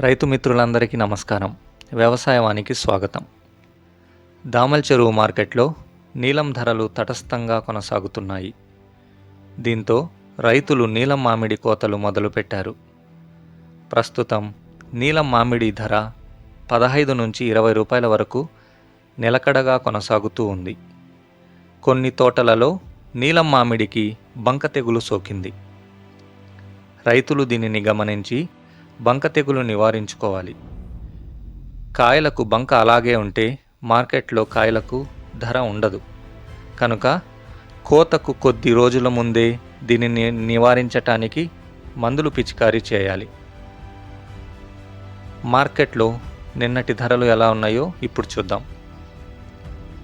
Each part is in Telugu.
రైతు మిత్రులందరికీ నమస్కారం. వ్యవసాయవానికి స్వాగతం. దామల్ చెరువు మార్కెట్లో నీలం ధరలు తటస్థంగా కొనసాగుతున్నాయి. దీంతో రైతులు నీలం మామిడి కోతలు మొదలుపెట్టారు. ప్రస్తుతం నీలం మామిడి ధర పదహైదు నుంచి ఇరవై రూపాయల వరకు నిలకడగా కొనసాగుతూ ఉంది. కొన్ని తోటలలో నీలం మామిడికి బంక తెగులు సోకింది. రైతులు దీనిని గమనించి బంక తెగులు నివారించుకోవాలి. కాయలకు బంక అలాగే ఉంటే మార్కెట్లో కాయలకు ధర ఉండదు. కనుక కోతకు కొద్ది రోజుల ముందే దీనిని నివారించటానికి మందులు పిచికారీ చేయాలి. మార్కెట్లో నిన్నటి ధరలు ఎలా ఉన్నాయో ఇప్పుడు చూద్దాం.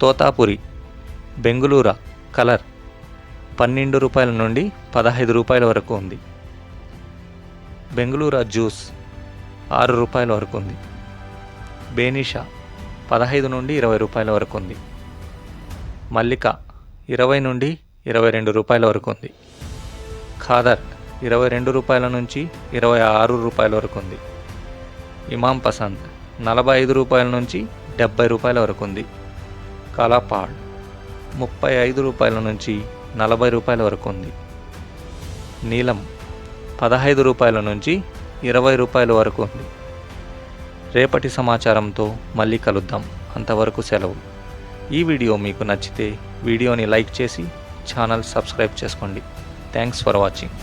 తోతాపురి బెంగుళూర కలర్ పన్నెండు రూపాయల నుండి పదహైదు రూపాయల వరకు ఉంది. బెంగళూరు జ్యూస్ ఆరు రూపాయల వరకు ఉంది. బేనిషా పదహైదు నుండి ఇరవై రూపాయల వరకు ఉంది. మల్లిక ఇరవై నుండి ఇరవై రెండు రూపాయల వరకు ఉంది. ఖాదర్ ఇరవై రెండు రూపాయల నుంచి ఇరవై ఆరు రూపాయల వరకు ఉంది. ఇమాం పసంద్ నలభై ఐదు రూపాయల నుంచి డెబ్బై రూపాయల వరకు ఉంది. కలాపాడ్ ముప్పై ఐదు రూపాయల నుంచి నలభై రూపాయల వరకు ఉంది. నీలం పదహైదు రూపాయల నుంచి ఇరవై రూపాయల వరకు ఉంది. రేపటి సమాచారంతో మళ్ళీ కలుద్దాం. అంతవరకు సెలవు. ఈ వీడియో మీకు నచ్చితే వీడియోని లైక్ చేసి ఛానల్ సబ్స్క్రైబ్ చేసుకోండి. Thanks for watching.